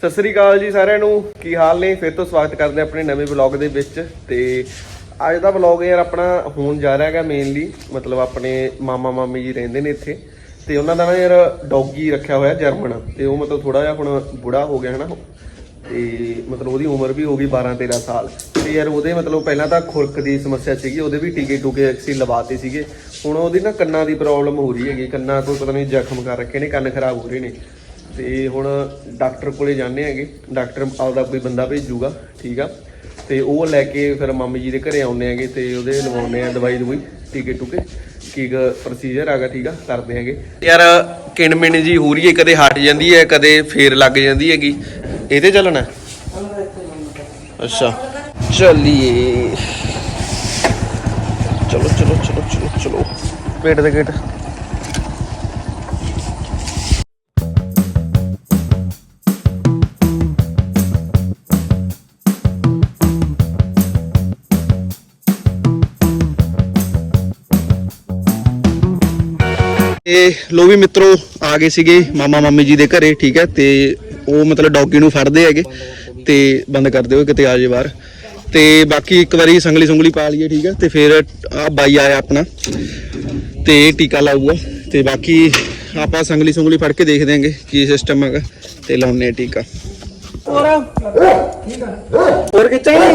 ਸਤਿ ਸ੍ਰੀ ਅਕਾਲ ਜੀ ਸਾਰਿਆਂ ਨੂੰ। ਕੀ ਹਾਲ ਨੇ? ਫਿਰ ਤੋਂ ਸਵਾਗਤ ਕਰਦੇ ਆਪਣੇ ਨਵੇਂ ਵਲੌਗ ਦੇ ਵਿੱਚ। ਤੇ ਅੱਜ ਦਾ ਵਲੌਗ ਯਾਰ ਆਪਣਾ ਹੋਣ ਜਾ ਰਿਹਾ ਹੈਗਾ ਮੇਨਲੀ ਮਤਲਬ ਆਪਣੇ ਮਾਮਾ ਮਾਮੀ ਜੀ ਰਹਿੰਦੇ ਨੇ ਇੱਥੇ। ਤੇ ਉਹਨਾਂ ਦਾ ਨਾ ਯਾਰ ਡੌਗੀ ਰੱਖਿਆ ਹੋਇਆ ਜਰਮਨ। ਤੇ ਉਹ ਮਤਲਬ ਥੋੜਾ ਜਿਹਾ ਹੁਣ ਬੁੜਾ ਹੋ ਗਿਆ ਹਨਾ ਤੇ ਮਤਲਬ ਉਹਦੀ ਉਮਰ ਵੀ ਹੋ ਗਈ 12 13 ਸਾਲ। ਤੇ ਯਾਰ ਉਹਦੇ ਮਤਲਬ ਪਹਿਲਾਂ ਤਾਂ ਖੁਰਕ ਦੀ ਸਮੱਸਿਆ ਸੀਗੀ, ਉਹਦੇ ਵੀ ਟੀਕੇ ਟੂਕੇ ਅਸੀਂ ਲਵਾਤੇ ਸੀਗੇ। ਹੁਣ ਉਹਦੀ ਨਾ ਕੰਨਾਂ ਦੀ ਪ੍ਰੋਬਲਮ ਹੋ ਰਹੀ ਹੈਗੀ। ਕੰਨਾਂ ਕੋਈ ਪਤਾ ਨਹੀਂ ਜ਼ਖਮ ਕਰ ਰੱਖੇ ਨੇ, ਕੰਨ ਖਰਾਬ ਹੋ ਰਹੇ ਨੇ। ਤੇ ਹੁਣ ਡਾਕਟਰ ਕੋਲੇ ਜਾਂਦੇ ਹੈਗੇ। ਡਾਕਟਰ ਆਪਦਾ ਕੋਈ ਬੰਦਾ ਭੇਜੂਗਾ, ਠੀਕ ਆ। ਤੇ ਉਹ ਲੈ ਕੇ ਫਿਰ ਮਾਮੀ ਜੀ ਦੇ ਘਰੇ ਆਉਂਦੇ ਹੈਗੇ ਤੇ ਉਹਦੇ ਲਵਾਉਂਦੇ ਆ ਦਵਾਈ ਦਵਾਈ, ਟੀਕੇ ਟੂਕੇ, ਕੀ ਪ੍ਰੋਸੀਜਰ ਹੈਗਾ, ਠੀਕ ਆ, ਕਰਦੇ ਹੈਗੇ। ਯਾਰ, ਕਿਣਮਿਣ ਜੀ ਹੋ ਰਹੀ ਹੈ ਕਦੇ ਹਟ ਜਾਂਦੀ ਹੈ ਕਦੇ ਫੇਰ ਲੱਗ ਜਾਂਦੀ ਹੈਗੀ। ਇਹਦੇ ਚੱਲਣਾ? ਅੱਛਾ। ਚੱਲੀਏ। ਚਲੋ ਚਲੋ ਚਲੋ ਚਲੋ ਚਲੋ। ਪੇਟ ਦੇ ਗੇਟ। ਇਹ ਲੋ ਵੀ ਮਿੱਤਰੋ ਆ ਗਏ ਸੀਗੇ ਮਾਮਾ ਮਾਮੀ ਜੀ ਦੇ ਘਰੇ ਠੀਕ ਹੈ? ਤੇ ਉਹ ਮਤਲਬ ਡੌਗੀ ਨੂੰ ਫੜਦੇ ਹੈਗੇ ਤੇ ਬੰਦ ਕਰ ਦਿਓ ਕਿਤੇ ਆ ਜੇ ਬਾਹਰ। ਤੇ ਬਾਕੀ ਇੱਕ ਵਾਰੀ ਸੰਗਲੀ ਸੰਗਲੀ ਪਾ ਲਈਏ ਠੀਕ ਹੈ? ਤੇ ਫਿਰ ਆ ਬਾਈ ਆਇਆ ਆਪਣਾ ਤੇ ਟੀਕਾ ਲਾਊਗਾ। ਤੇ ਬਾਕੀ ਆਪਾਂ ਸੰਗਲੀ ਸੰਗਲੀ ਫੜ ਕੇ ਦੇਖਦੇ ਆਂਗੇ ਕੀ ਸਿਸਟਮ ਹੈਗਾ ਤੇ ਲਾਉਨੇ ਆ ਟੀਕਾ। ਹੋਰ? ਕਿੱਥੇ ਨਾ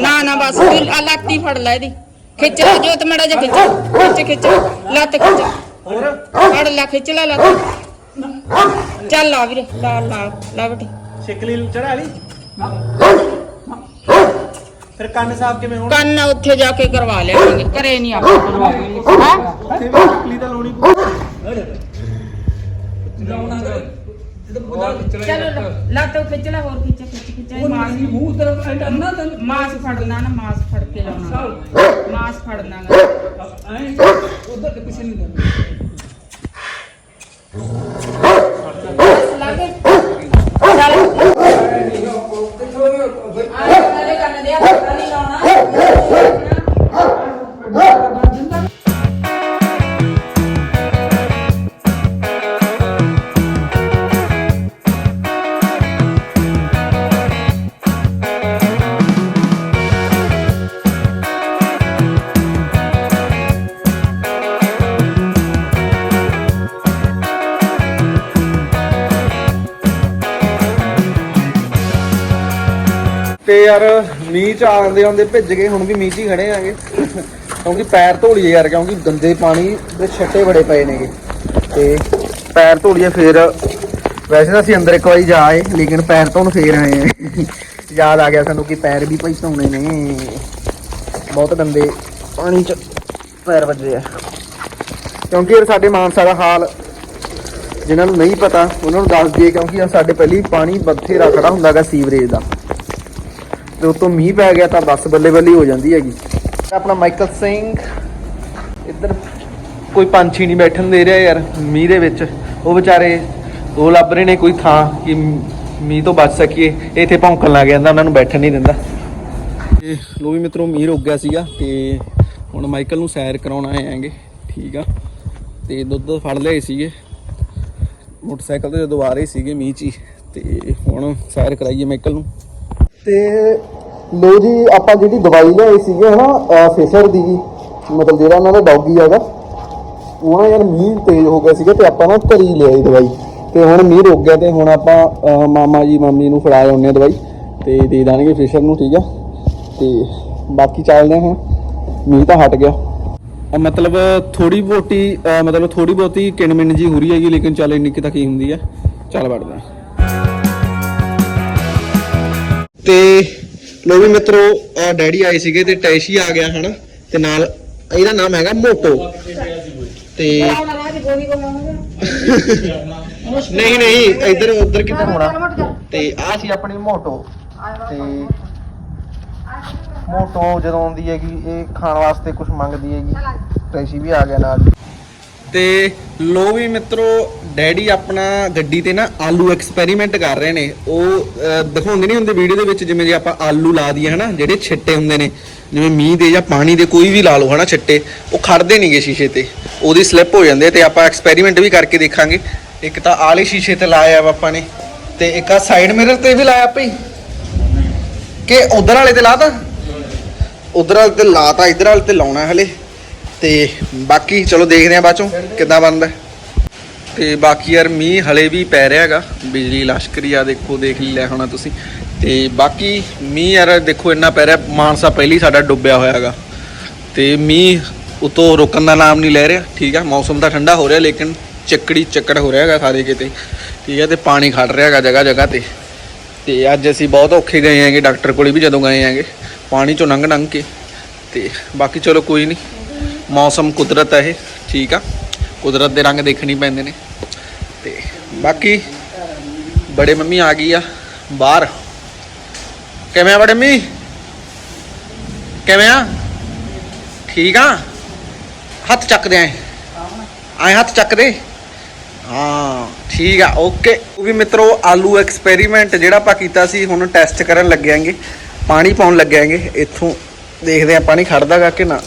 ਨਾ ਬਸ ਤੂੰ ਆ ਲੱਤ ਹੀ ਫੜ ਲੈ ਇਹਦੀ। ਖਿੱਚ ਲੈ ਜੋਤ ਮੜਾ ਜਾ ਖਿੱਚ ਖਿੱਚ ਖਿੱਚ। ਲੱਤ ਖਿੱਚ। ਫੜ ਲੈ ਖਿੱਚ ਲੈ ਲੱਤ। ਚੱਲ ਆ ਵੀਰੇ ਲਾ ਲਾ ਲਾ ਬੇਟੀ। ਸ਼ਿਕਲੀ ਚੜਾ ਲਈ? ਫਿਰ ਕੰਨ ਸਾਫ਼ ਕਿਵੇਂ ਹੋਣ? ਕੰਨ ਉੱਥੇ ਜਾ ਕੇ ਕਰਵਾ ਲਿਆਵਾਂਗੇ। ਘਰੇ ਨਹੀਂ ਆਪਾਂ ਕਰਵਾਵਾਂਗੇ ਹੈਂ? ਉੱਥੇ ਵੀ ਸ਼ਿਕਲੀ ਤਾਂ ਲਾਉਣੀ ਪਊ ਚਲੋ ਲੱਤ ਖਿੱਚ ਲੈ ਹੋਰ ਖਿੱਚ ਖਿੱਚ ਖਿੱਚ ਇਹ ਮਾਸ ਮੂੰਹ ਤਰਫ ਐਂਡਾ ਨਾ ਤਾਂ ਮਾਸ ਫੜਨਾ ਨਾ ਮਾਸ ਫੜ ਕੇ ਲਾਉਣਾ। ਮਾਸ ਫੜਨਾ ਗਾ। ਐਂ ਉਧਰ ਤੇ ਪਿੱਛੇ ਨਹੀਂ ਜਾਣਾ। ਤੇ ਯਾਰ ਮੀਂਹ ਚ ਆਉਂਦੇ ਆਉਂਦੇ ਭਿੱਜ ਗਏ, ਹੁਣ ਵੀ ਮੀਂਹ 'ਚ ਹੀ ਖੜੇ ਆਂਗੇ ਕਿਉਂਕਿ ਪੈਰ ਧੋ ਲਈਏ ਯਾਰ, ਕਿਉਂਕਿ ਗੰਦੇ ਪਾਣੀ ਦੇ ਛੱਟੇ ਬੜੇ ਪਏ ਨੇਗੇ। ਤੇ ਪੈਰ ਧੋ ਲਈਏ ਫੇਰ। ਵੈਸੇ ਤਾਂ ਅਸੀਂ ਅੰਦਰ ਇੱਕ ਵਾਰੀ ਜਾ ਆਏ, ਲੇਕਿਨ ਪੈਰ ਧੋਣ ਫੇਰ ਆਏ ਆ। ਯਾਦ ਆ ਗਿਆ ਸਾਨੂੰ ਕਿ ਪੈਰ ਵੀ ਭਾਈ ਧੋਣੇ ਨੇ। ਬਹੁਤ ਗੰਦੇ ਪਾਣੀ 'ਚ ਪੈਰ ਵੱਜੇ ਆ। ਕਿਉਂਕਿ ਯਾਰ ਸਾਡੇ ਮਾਨਸਾ ਦਾ ਹਾਲ ਜਿਨ੍ਹਾਂ ਨੂੰ ਨਹੀਂ ਪਤਾ, ਉਹਨਾਂ ਨੂੰ ਦੱਸ ਦਈਏ, ਕਿਉਂਕਿ ਯਾਰ ਸਾਡੇ ਪਹਿਲੀ ਪਾਣੀ ਬਥੇਰਾ ਖੜਾ ਹੁੰਦਾਗਾ ਸੀਵਰੇਜ ਦਾ। ਤੇ ਉਤੋਂ ਮੀਂਹ ਪੈ ਗਿਆ ਤਾਂ ਬੱਸ ਬੱਲੇ ਬੱਲੇ ਹੋ ਜਾਂਦੀ ਹੈਗੀ। ਆਪਣਾ ਮਾਈਕਲ ਸਿੰਘ, ਇੱਧਰ ਕੋਈ ਪੰਛੀ ਨਹੀਂ ਬੈਠਣ ਦੇ ਰਿਹਾ ਯਾਰ, ਮੀਂਹ ਦੇ ਵਿੱਚ। ਉਹ ਵਿਚਾਰੇ, ਉਹ ਲੱਭ ਰਹੇ ਨੇ ਕੋਈ ਥਾਂ ਕਿ ਮੀਂਹ ਤੋਂ ਬਚ ਸਕੀਏ। ਇੱਥੇ ਭੌਂਕਣ ਲੱਗ ਜਾਂਦਾ, ਉਹਨਾਂ ਨੂੰ ਬੈਠਣ ਨਹੀਂ ਦਿੰਦਾ। ਇਹ ਲੋ ਵੀ ਮਿੱਤਰੋ, ਮੀਂਹ ਰੁਕ ਗਿਆ ਸੀਗਾ ਤੇ ਹੁਣ ਮਾਈਕਲ ਨੂੰ ਸੈਰ ਕਰਾਉਣ ਆਏ ਆਂਗੇ ਠੀਕ ਆ। ਤੇ ਦੁੱਧ ਫੜ ਲਏ ਸੀਗੇ। ਮੋਟਰਸਾਈਕਲ ਤੇ ਜਦੋਂ ਆ ਰਹੇ ਸੀਗੇ ਮੀਂਹ 'ਚ ਹੀ। ਤੇ ਹੁਣ ਸੈਰ ਕਰਾਈਏ ਮਾਈਕਲ ਨੂੰ। ਤੇ ਲੋ ਜੀ, ਆਪਾਂ ਜਿਹੜੀ ਦਵਾਈ ਲਿਆਈ ਸੀਗੇ ਹਨਾ ਫਿਸ਼ਰ ਦੀ, ਮਤਲਬ ਜਿਹੜਾ ਉਹਨਾਂ ਦਾ ਡੌਗੀ ਹੈਗਾ ਉਹ ਯਾਰ ਮੀਂਹ ਤੇਜ਼ ਹੋ ਗਿਆ ਸੀਗਾ ਤੇ ਆਪਾਂ ਨਾ ਘਰੀ ਲਿਆਈ ਦਵਾਈ। ਤੇ ਹੁਣ ਮੀਂਹ ਰੁਕ ਗਿਆ ਤੇ ਹੁਣ ਆਪਾਂ ਮਾਮਾ ਜੀ, ਮਾਮੀ ਨੂੰ ਫੜਾ ਆਉਂਦੇ ਆ ਦਵਾਈ ਤੇ ਦੇ ਦਾਂਗੇ ਫਿਸ਼ਰ ਨੂੰ, ਠੀਕ ਆ? ਤੇ ਬਾਕੀ ਚੱਲਦੇ ਹਾਂ ਹੁਣ। ਮੀਂਹ ਤਾਂ ਹਟ ਗਿਆ। ਮਤਲਬ ਥੋੜੀ ਬਹੁਤੀ ਮਤਲਬ ਥੋੜੀ ਬਹੁਤੀ ਕਿਣਮਿਣ ਜੀ ਹੋ ਰਹੀ ਹੈਗੀ, ਲੇਕਿਨ ਚੱਲ ਇੰਨੀ ਕਿ ਤਾਂ ਕੀ ਹੁੰਦੀ ਆ। ਚੱਲ ਵੜਦੇ ਆ ਤੇ ਲੋ ਵੀ ਮਿੱਤਰੋ ਅਹ ਡੈਡੀ ਆਏ ਸੀਗੇ ਤੇ ਟੈਸ਼ੀ ਆ ਗਿਆ, ਹਨਾ? ਤੇ ਨਾਲ ਇਹਦਾ ਨਾਮ ਹੈਗਾ ਮੋਟੋ। ਤੇ ਨਹੀਂ ਨਹੀਂ, ਇੱਧਰ, ਉੱਧਰ ਕਿੱਧਰ ਹੋਣਾ ਤੇ ਆ ਸੀ ਆਪਣੀ ਮੋਟੋ। ਤੇ ਮੋਟੋ ਜਦੋਂ ਆਉਂਦੀ ਹੈਗੀ, ਇਹ ਖਾਣ ਵਾਸਤੇ ਕੁਝ ਮੰਗਦੀ ਹੈਗੀ। ਟੈਸ਼ੀ ਵੀ ਆ ਗਿਆ ਨਾਲ ਤੇ ਲੋ ਵੀ ਮਿੱਤਰੋ, ਡੈਡੀ ਆਪਣਾ ਗੱਡੀ ਤੇ ਨਾ ਆਲੂ ਐਕਸਪੈਰੀਮੈਂਟ ਕਰ ਰਹੇ ਨੇ। ਉਹ ਦਿਖਾਉਂਦੇ ਨਹੀਂ ਹੁੰਦੇ ਵੀਡੀਓ ਦੇ ਵਿੱਚ, ਜਿਵੇਂ ਜੇ ਆਪਾਂ ਆਲੂ ਲਾ ਦਈਏ, ਹਨਾ, ਜਿਹੜੇ ਛਿੱਟੇ ਹੁੰਦੇ ਨੇ। ਜਿਵੇਂ ਮੀਂਹ ਦੇ ਜਾਂ ਪਾਣੀ ਦੇ ਕੋਈ ਵੀ ਲਾ ਲਓ, ਹਨਾ, ਛਿੱਟੇ। ਉਹ ਖੜਦੇ ਨਹੀਂਗੇ ਸ਼ੀਸ਼ੇ ਤੇ। ਉਹਦੀ ਸਲਿੱਪ ਹੋ ਜਾਂਦੇ ਆ ਤੇ ਆਪਾਂ ਐਕਸਪੈਰੀਮੈਂਟ ਵੀ ਕਰਕੇ ਦੇਖਾਂਗੇ। ਇੱਕ ਤਾਂ ਆਲੇ ਸ਼ੀਸ਼ੇ ਤੇ ਲਾਇਆ ਵਾ ਆਪਾਂ ਨੇ। ਤੇ ਇੱਕ ਆ ਸਾਈਡ ਮਿਰਰ ਤੇ ਵੀ ਲਾਇਆ ਆਪਾਂ ਕਿ ਉਧਰ ਵਾਲੇ ਤੇ ਲਾਤਾ? ਉਧਰ ਵਾਲੇ ਤੇ ਲਾਤਾ, ਇਧਰ ਵਾਲੇ ਤੇ ਲਾਉਣਾ ਹਲੇ। ਤੇ ਬਾਕੀ ਚਲੋ ਦੇਖਦੇ ਆ ਬਾਅਦੋਂ ਕਿੱਦਾਂ ਬਣਦਾ। ਤੇ ਬਾਕੀ ਯਾਰ ਮੀਂਹ ਹਲੇ ਵੀ ਪੈ ਰਿਹਾ ਹੈਗਾ। ਬਿਜਲੀ ਲਸ਼ਕਰੀ ਆ, ਦੇਖੋ, ਦੇਖ ਲਿਆ ਹੋਣਾ ਤੁਸੀਂ। ਤੇ ਬਾਕੀ ਮੀਂਹ ਯਾਰ ਦੇਖੋ, ਇੰਨਾ ਪੈ ਰਿਹਾ, ਮਾਨਸਾ ਪਹਿਲੀ ਸਾਡਾ ਡੁੱਬਿਆ ਹੋਇਆ ਹੈਗਾ। ਤੇ ਮੀਂਹ ਉਤੋਂ ਰੁਕਣ ਦਾ ਨਾਮ ਨਹੀਂ ਲੈ ਰਿਹਾ, ਠੀਕ ਆ? ਮੌਸਮ ਤਾਂ ਠੰਡਾ ਹੋ ਰਿਹਾ, ਲੇਕਿਨ ਚੱਕੜੀ ਚੱਕੜ ਹੋ ਰਿਹਾ ਹੈਗਾ ਸਾਰੇ ਕਿਤੇ। ਠੀਕ ਹੈ ਤੇ ਪਾਣੀ ਖੜ ਰਿਹਾ ਹੈਗਾ ਜਗ੍ਹਾ ਜਗ੍ਹਾ ਤੇ। ਤੇ ਅੱਜ ਅਸੀਂ ਬਹੁਤ ਔਖੇ ਗਏ ਆਂਗੇ ਡਾਕਟਰ ਕੋਲੇ ਵੀ ਜਦੋਂ ਗਏ ਆਂਗੇ ਪਾਣੀ ਚੋਂ ਲੰਘ ਲੰਘ ਕੇ। ਤੇ ਬਾਕੀ ਚਲੋ ਕੋਈ ਨਹੀਂ ਮੌਸਮ ਕੁਦਰਤ ਹੈ ਇਹ, ਠੀਕ ਆ। ਕੁਦਰਤ ਦੇ ਰੰਗ ਦੇਖਣੀ ਪੈਂਦੇ ਨੇ। ਤੇ ਬਾਕੀ ਬੜੇ ਮੰਮੀ ਆ ਗਈ ਆ ਬਾਹਰ। ਕਿਵੇਂ ਆ ਬੜੇ ਮੰਮੀ? ਕਿਵੇਂ ਆ? ਠੀਕ ਆ? ਹੱਥ ਚੱਕਦੇ ਆਏ ਆਏ ਹੱਥ ਚੱਕਦੇ? ਹਾਂ, ਠੀਕ ਆ, ਓਕੇ। ਉਹ ਵੀ ਮਿੱਤਰੋ, ਆਲੂ ਐਕਸਪੈਰੀਮੈਂਟ ਜਿਹੜਾ ਆਪਾਂ ਕੀਤਾ ਸੀ, ਹੁਣ ਟੈਸਟ ਕਰਨ ਲੱਗਿਆਂਗੇ। ਪਾਣੀ ਪਾਉਣ ਲੱਗਿਆਂਗੇ। ਇੱਥੋਂ ਦੇਖਦੇ ਆ, ਪਾਣੀ ਖੜਦਾਗਾ ਕਿ ਨਾ।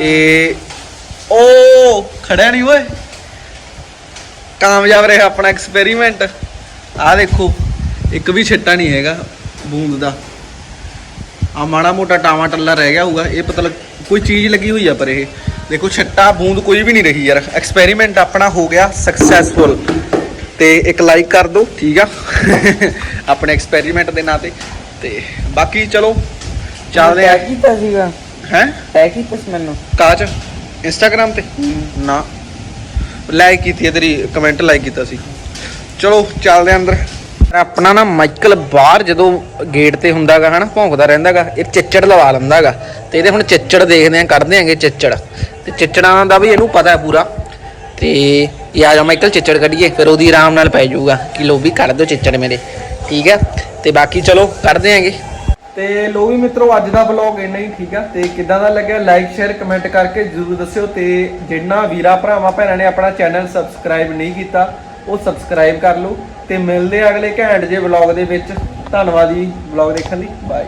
ਇਹ ਓ, ਖੜਿਆ ਨਹੀਂ ਓਏ। ਕਾਮਯਾਬ ਰਿਹਾ ਆਪਣਾ ਐਕਸਪੈਰੀਮੈਂਟ ਆ ਦੇਖੋ, ਇੱਕ ਵੀ ਛਿੱਟਾ ਨਹੀਂ ਹੈਗਾ ਬੂੰਦ ਦਾ। ਆ ਮਾੜਾ ਮੋਟਾ ਟਾਵਾ ਟੱਲਾ ਰਹਿ ਗਿਆ ਹੋਊਗਾ, ਇਹ ਪਤਾ ਲੱਗ ਕੋਈ ਚੀਜ਼ ਲੱਗੀ ਹੋਈ ਆ ਪਰ ਇਹ। ਦੇਖੋ, ਛੱਟਾ, ਬੂੰਦ ਕੋਈ ਵੀ ਨਹੀਂ ਰਹੀ ਯਾਰ। ਐਕਸਪੈਰੀਮੈਂਟ ਆਪਣਾ ਹੋ ਗਿਆ ਸਕਸੈਸਫੁਲ ਤੇ ਇੱਕ ਲਾਈਕ ਕਰ ਦਿਓ, ਠੀਕ ਆ? ਆਪਣੇ ਐਕਸਪੈਰੀਮੈਂਟ ਦੇ ਨਾਂ ਤੇ। ਤੇ ਬਾਕੀ ਚਲੋ, ਚੱਲਦੇ ਆ। ਕੀਤਾ ਸੀਗਾ। ਹੈ? ਤੈ ਕੀਤਾ ਸੀ ਮੈਨੂੰ? ਕਾਚ ਇੰਸਟਾਗ੍ਰam ਤੇ? ਨਾ। ਲਾਈਕ ਕੀਤੀ ਹੈ ਤੇਰੀ ਕਮੈਂਟ ਲਾਈਕ ਕੀਤਾ ਸੀ। ਚਲੋ ਚੱਲਦੇ ਆਂ ਅੰਦਰ। ਆਪਣਾ ਨਾ ਮਾਈਕਲ ਬਾਹਰ ਜਦੋਂ ਗੇਟ ਤੇ ਹੁੰਦਾਗਾ ਹਨਾ ਭੌਂਕਦਾ ਰਹਿੰਦਾਗਾ ਇਹ ਚਿੱਚੜ ਲਵਾ ਲੈਂਦਾਗਾ। ਤੇ ਇਹਦੇ ਹੁਣ ਚਿੱਚੜ ਦੇਖਦੇ ਆਂ ਕੱਢਦੇ ਆਂਗੇ ਚਿੱਚੜ। ਤੇ ਚਿੱਚੜਾਂ ਦਾ ਵੀ ਇਹਨੂੰ ਪਤਾ ਹੈ ਪੂਰਾ। ਤੇ ਇਹ ਆ ਜਾ ਮਾਈਕਲ ਚਿੱਚੜ ਕੱਢੀਏ ਫਿਰ ਉਹਦੀ ਆਰਾਮ ਨਾਲ ਪੈ ਜਾਊਗਾ। ਕਿ ਲੋ ਵੀ ਕੱਢ ਦਿਓ ਚਿੱਚੜ ਮੇਰੇ। ਠੀਕ ਹੈ? ਤੇ ਬਾਕੀ ਚਲੋ ਕੱਢਦੇ ਆਂਗੇ ਤੇ ਲੋ ਵੀ ਮਿੱਤਰੋ, ਅੱਜ ਦਾ ਵਲੌਗ ਇੰਨਾ ਹੀ, ਠੀਕ ਆ? ਤੇ ਕਿੱਦਾਂ ਦਾ ਲੱਗਿਆ? ਲਾਈਕ ਸ਼ੇਅਰ ਕਮੈਂਟ ਕਰਕੇ ਜਰੂਰ ਦੱਸਿਓ ਤੇ ਜਿੰਨਾ ਵੀਰਾ ਭਰਾਵਾਂ ਭੈਣਾਂ ਨੇ ਆਪਣਾ ਚੈਨਲ ਸਬਸਕ੍ਰਾਈਬ ਨਹੀਂ ਕੀਤਾ, ਉਹ ਸਬਸਕ੍ਰਾਈਬ ਕਰ ਲਓ ਤੇ ਮਿਲਦੇ ਆ ਅਗਲੇ ਘੈਂਟ ਜੇ ਵਲੌਗ ਦੇ ਵਿੱਚ। ਧੰਨਵਾਦ ਜੀ ਵਲੌਗ ਦੇਖਣ ਲਈ। ਬਾਏ